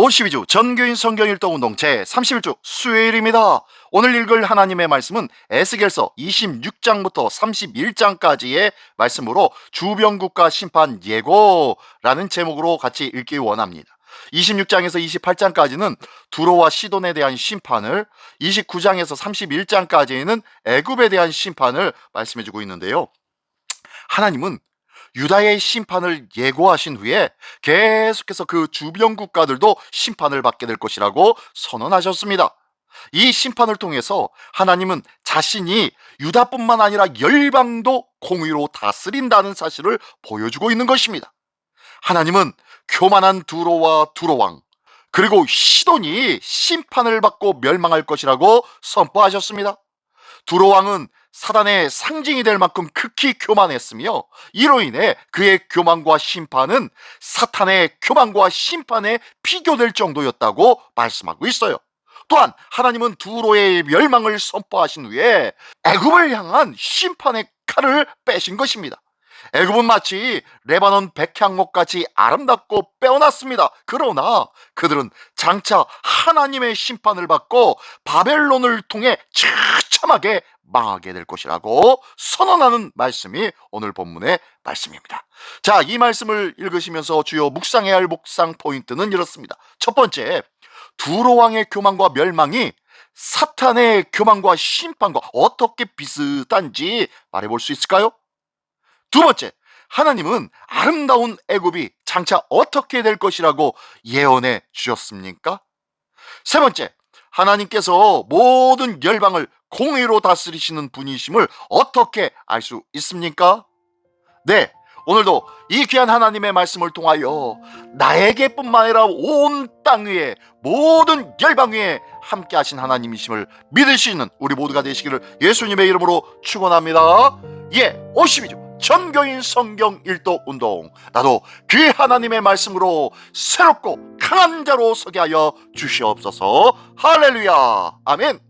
52주 전교인 성경 일도 운동 제 31주 수요일입니다. 오늘 읽을 하나님의 말씀은 에스겔서 26장부터 31장까지의 말씀으로 주변국가 심판 예고라는 제목으로 같이 읽기 원합니다. 26장에서 28장까지는 두로와 시돈에 대한 심판을 29장에서 31장까지는 애굽에 대한 심판을 말씀해 주고 있는데요. 하나님은 유다의 심판을 예고하신 후에 계속해서 그 주변 국가들도 심판을 받게 될 것이라고 선언하셨습니다. 이 심판을 통해서 하나님은 자신이 유다뿐만 아니라 열방도 공의로 다스린다는 사실을 보여주고 있는 것입니다. 하나님은 교만한 두로와 두로왕 그리고 시돈이 심판을 받고 멸망할 것이라고 선포하셨습니다. 두로왕은 사단의 상징이 될 만큼 극히 교만했으며 이로 인해 그의 교만과 심판은 사탄의 교만과 심판에 비교될 정도였다고 말씀하고 있어요. 또한 하나님은 두로의 멸망을 선포하신 후에 애굽을 향한 심판의 칼을 빼신 것입니다. 애굽은 마치 레바논 백향목같이 아름답고 빼어났습니다. 그러나 그들은 장차 하나님의 심판을 받고 바벨론을 통해 처참하게 망하게 될 것이라고 선언하는 말씀이 오늘 본문의 말씀입니다. 자, 이 말씀을 읽으시면서 주요 묵상해야 할 묵상 포인트는 이렇습니다. 첫 번째, 두로 왕의 교만과 멸망이 사탄의 교만과 심판과 어떻게 비슷한지 말해볼 수 있을까요? 두 번째, 하나님은 아름다운 애굽이 장차 어떻게 될 것이라고 예언해 주셨습니까? 세 번째, 하나님께서 모든 열방을 공의로 다스리시는 분이심을 어떻게 알 수 있습니까? 네, 오늘도 이 귀한 하나님의 말씀을 통하여 나에게뿐만 아니라 온 땅 위에 모든 열방 위에 함께 하신 하나님이심을 믿을 수 있는 우리 모두가 되시기를 예수님의 이름으로 축원합니다. 예, 52주 전교인 성경 일도 운동. 나도 그 하나님의 말씀으로 새롭고 강한 자로 서게 하여 주시옵소서. 할렐루야. 아멘